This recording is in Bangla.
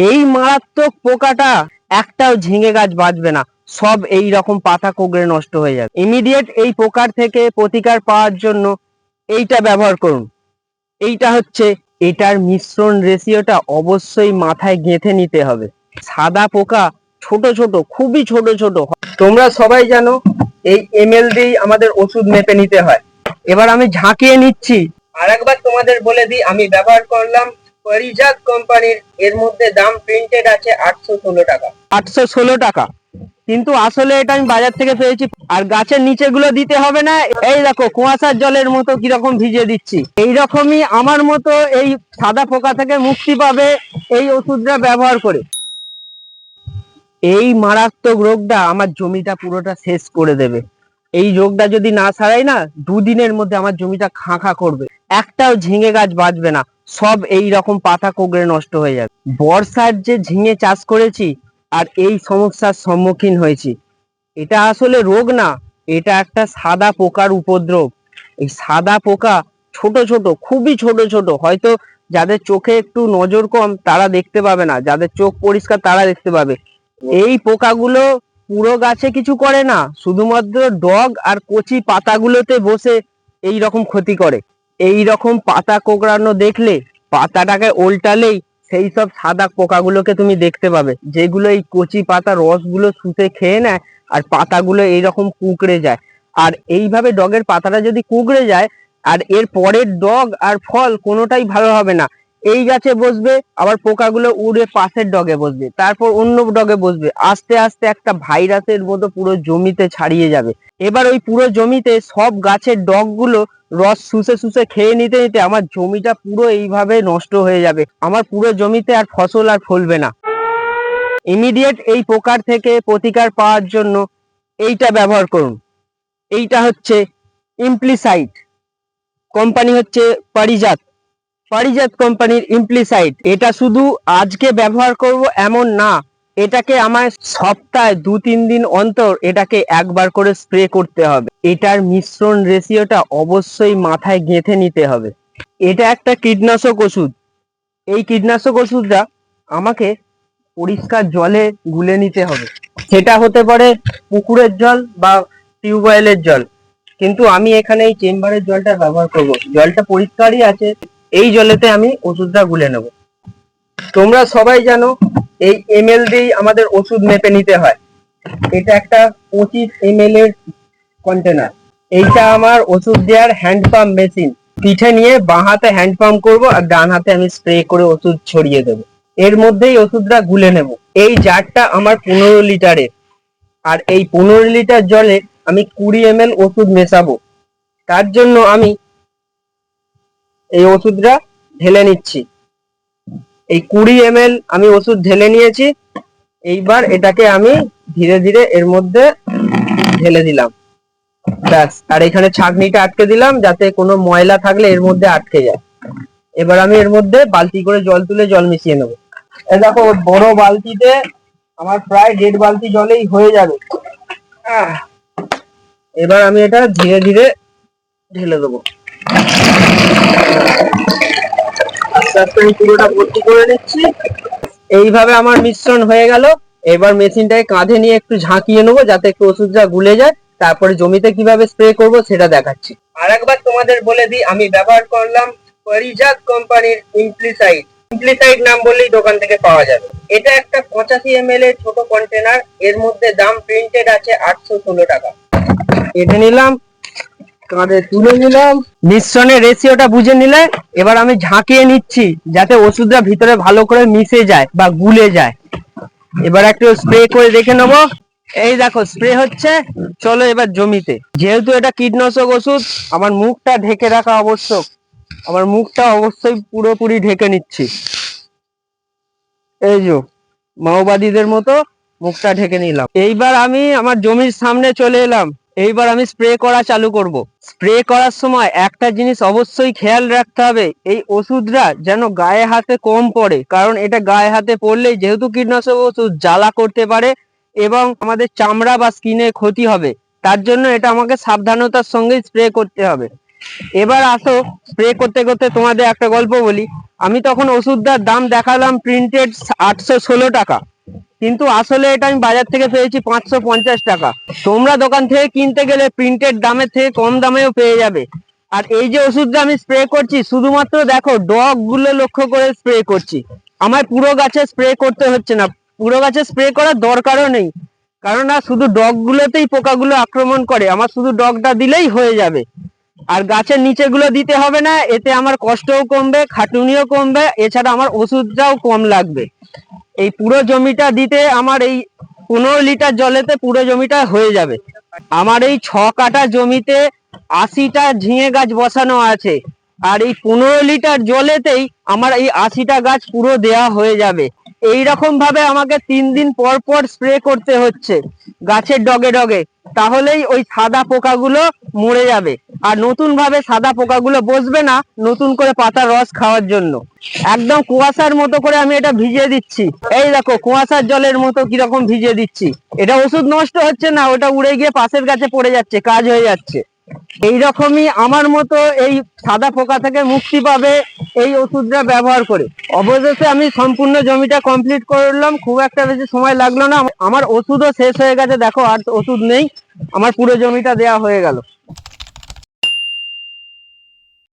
এই মারাত্মক পোকাটা একটাও ঝিঙে গাছ বাঁচবে না। সব এই রকম পাতা কোগড়ে নষ্ট হয়ে যাবে। ইমিডিয়েট এই পোকার থেকে প্রতিকার পাওয়ার জন্য এইটা ব্যবহার করুন। এইটা হচ্ছে এটার মিশ্রণ রেশিওটা অবশ্যই মাথায় গেঁথে নিতে হবে। সাদা পোকা ছোট ছোট, খুবই ছোট ছোট তোমরা সবাই জানো এই এমএল দিয়েই আমাদের ওষুধ মেপে নিতে হয়। এবার আমি ঝাঁকিয়ে নিচ্ছি। আর তোমাদের বলে দিই, আমি ব্যবহার করলাম পরিজাত কোম্পানির এর মধ্যে দাম প্রিন্টেড আছে আটশো ষোলো টাকা। আটশো ষোলো টাকা। কিন্তু আসলে এটা আমি বাজার থেকে পেয়েছি। আর গাছের নিচে গুলো দিতে হবে না। এই দেখো, কুয়াশার জলের মতো কীরকম ভিজিয়ে দিচ্ছি। এই রকমই আমার মতো এই সাদা পোকা থেকে মুক্তি পাবে এই ওষুধটা ব্যবহার করে। এই মারাত্মক রোগটা আমার জমিটা পুরোটা শেষ করে দেবে। এই রোগটা যদি না সারাই না, দুদিনের মধ্যে আমার জমিটা খাঁ খাঁ করবে। একটাও ঝিঙে গাছ বাঁচবে না। সব এই রকম পাতা কোগড়ে নষ্ট হয়ে যাবে। বর্ষার যে ঝিঙে চাষ করেছি আর এই সমস্যার সম্মুখীন হয়েছি। এটা আসলে রোগ না, এটা একটা সাদা পোকার উপদ্রব। এই সাদা পোকা ছোট ছোট, খুবই ছোট ছোট। হয়তো যাদের চোখে একটু নজর কম, তারা দেখতে পাবে না। যাদের চোখ পরিষ্কার, তারা দেখতে পাবে। এই পোকাগুলো পুরো গাছে কিছু করে না, শুধুমাত্র ডগ আর কচি পাতাগুলোতে বসে এই রকম ক্ষতি করে। এই রকম পাতা কোকড়ানো দেখলে, পাতাটাকে উল্টালেই সেই সব সাদা পোকাগুলোকে তুমি দেখতে পাবে, যেগুলো এই কচি পাতা রসগুলো শুষে খেয়ে নেয় আর পাতাগুলো এইরকম কুকড়ে যায়। আর এইভাবে ডগের পাতাটা যদি কুকড়ে যায়, আর এর পরের ডগ আর ফল কোনোটাই ভালো হবে না। এই গাছে বসবে, আবার পোকাগুলো উড়ে পাশের ডগে বসবে, তারপর অন্য ডগে বসবে। আস্তে আস্তে একটা ভাইরাসের মতো পুরো জমিতে ছাড়িয়ে যাবে। এবার ওই পুরো জমিতে সব গাছের ডগগুলো রস শুষে শুষে খেয়ে নিতে নিতে আমার জমিটা পুরো এইভাবে নষ্ট হয়ে যাবে। আমার পুরো জমিতে আর ফসল আর ফলবে না। ইমিডিয়েট এই পোকার থেকে প্রতিকার পাওয়ার জন্য এইটা ব্যবহার করুন। এইটা হচ্ছে ইমপ্লিসাইড কোম্পানি হচ্ছে পারিজাত পারিজাত কোম্পানির ইমপ্লিসাইড এটা শুধু আজকে ব্যবহার করব এমন না, এটাকে আমার সপ্তাহে দু তিন দিন অন্তর এটাকে একবার করে স্প্রে করতে হবে। এটার মিশ্রণ রেশিওটা অবশ্যই মাথায় গেঁথে নিতে হবে। এটা একটা কীটনাশক ওষুধ। এই কীটনাশক ওষুধটা আমাকে পরিষ্কার জলে গুলে নিতে হবে। সেটা হতে পারে পুকুরের জল বা টিউবওয়েলের জল। কিন্তু আমি এখানে এই চেম্বারের জলটা ব্যবহার করব। জলটা পরিষ্কারই আছে এই জলেতে আমি ওষুধটা গুলে নেব। তোমরা সবাই জানো, এই এমএল দিয়েই আমাদের ওষুধ মেপে নিতে হয়। এটা একটা পঁচিশ এমএল এর কন্টেনার এইটা আমার ওষুধ দেওয়ার হ্যান্ড পাম্প মেশিন পিঠে নিয়ে বাঁ হাতে হ্যান্ড পাম্প করব আর ডান হাতে আমি স্প্রে করে ওষুধ ছড়িয়ে দেবো। এর মধ্যেই ওষুধটা গুলে নেব। এই জারটা আমার পনেরো লিটারের। আর এই পনেরো লিটার জলে আমি কুড়ি এম ওষুধ মেশাবো। তার জন্য আমি এই ওষুধটা ঢেলে নিচ্ছি। এই কুড়ি এম আমি ওষুধ ঢেলে নিয়েছি। এইবার এটাকে আমি ধীরে ধীরে এর মধ্যে ঢেলে দিলাম। ব্যাস আর এখানে ছাঁকনিটা আটকে দিলাম যাতে কোনো ময়লা থাকলে এর মধ্যে আটকে যায়। এবার আমি এর মধ্যে বালতি করে জল তুলে জল মিশিয়ে নেব। এই দেখো বড় বালতিতে আমার প্রায় দেড় বালতি জলেই হয়ে যাবে। আহ, এবার আমি এটা ধীরে ধীরে ঢেলে দেবো। এইভাবে আমার মিশ্রণ হয়ে গেল। এবার মেশিনটাকে কাঁধে নিয়ে একটু ঝাঁকিয়ে নেব, যাতে একটু ওষুধটা গুলে যায়, তারপরে জমিতে কীভাবে স্প্রে করব সেটা দেখাচ্ছি। আর একবার তোমাদের বলে দিই, আমি ব্যবহার করলাম পরিজাত কোম্পানির ইমপ্লিসাইড ইমপ্লিসাইড নাম বললেই দোকান থেকে পাওয়া যাবে। এটা একটা পঁচাশি এম এর ছোট কন্টেনার এর মধ্যে দাম প্রিন্টেড আছে আটশো ষোলো টাকা। কেটে নিলাম কাঁধে তুলে নিলাম। মিশ্রণের রেশিওটা বুঝে নিলে এবার আমি ঝাঁকিয়ে নিচ্ছি যাতে ওষুধটা ভিতরে ভালো করে মিশে যায় বা গুলে যায়। এবার একটু স্প্রে করে দেখে নেব। এই দেখো স্প্রে হচ্ছে। চলো এবার জমিতে। যেহেতু এটা কীটনাশক ওষুধ, আমার মুখটা ঢেকে রাখা আবশ্যক। আমার মুখটা অবশ্যই পুরোপুরি ঢেকে নিচ্ছি। এই যে, মাওবাদীদের মতো মুখটা ঢেকে নিলাম। এইবার আমি আমার জমির সামনে চলে এলাম। এইবার আমি স্প্রে করা চালু করব। স্প্রে করার সময় একটা জিনিস অবশ্যই খেয়াল রাখতে হবে, এই ওষুধটা যেন গায়ে হাতে কম পড়ে, কারণ এটা গায়ে হাতে পড়লেই যেহেতু কীটনাশক ওষুধ জ্বালা করতে পারে এবং আমাদের চামড়া বা স্কিনে ক্ষতি হবে, তার জন্য এটা আমাকে সাবধানতার সঙ্গে স্প্রে করতে হবে। এবার আসো স্প্রে করতে করতে তোমাদের একটা গল্প বলি। আমি তখন ওষুধটার দাম দেখালাম প্রিন্টেড আটশো ষোলো টাকা। কিন্তু আসলে এটা আমি বাজার থেকে পেয়েছি পাঁচশো পঞ্চাশ টাকা। তোমরা দোকান থেকে কিনতে গেলে প্রিন্টেড দামের থেকে কম দামেও পেয়ে যাবে। আর এই যে ওষুধটা আমি স্প্রে করছি, শুধুমাত্র দেখো ডগগুলো লক্ষ্য করে স্প্রে করছি। আমার পুরো গাছে স্প্রে করতে হচ্ছে না। পুরো গাছে স্প্রে করার দরকারও নেই। কারণ না শুধু ডগ গুলোতেই পোকাগুলো আক্রমণ করে, আমার শুধু ডগটা দিলেই হয়ে যাবে। আর গাছের নিচে গুলো দিতে হবে না, এতে আমার কষ্টও কমবে, খাটুনিও কমবে, এছাড়া আমার ওষুধটাও কম লাগবে। এই পুরো জমিটা দিতে আমার এই পনেরো লিটার জলেতে পুরো জমিটা হয়ে যাবে। আমার এই ছ কাটা জমিতে আশিটা ঝিঙে গাছ বসানো আছে। আর এই পনেরো লিটার জলেতেই আমার এই আশিটা গাছ পুরো দেয়া হয়ে যাবে। এই রকম ভাবে আমাকে তিন দিন পর পর স্প্রে করতে হচ্ছে। গাছের ডগে ডগে। তাহলেই ওই সাদা পোকাগুলো মরে যাবে। আর নতুন ভাবে সাদা পোকাগুলো বসবে না নতুন করে পাতার রস খাওয়ার জন্য। একদম কুয়াশার মতো করে আমি এটা ভিজিয়ে দিচ্ছি। এই দেখো, কুয়াশার জলের মতো কীরকম ভিজিয়ে দিচ্ছি। এটা ওষুধ নষ্ট হচ্ছে না, ওটা উড়ে গিয়ে পাশের গাছে পড়ে যাচ্ছে, কাজ হয়ে যাচ্ছে। এইরকমই আমার মতো এই সাদা পোকা থেকে মুক্তি পাবে এই ওষুধটা ব্যবহার করে। অবশেষে আমি সম্পূর্ণ জমিটা কমপ্লিট করলাম, খুব একটা বেশি সময় লাগল না। আমার ওষুধও শেষ হয়ে গেছে, দেখো আর ওষুধ নেই। আমার পুরো জমিটা দেয়া হয়ে গেল।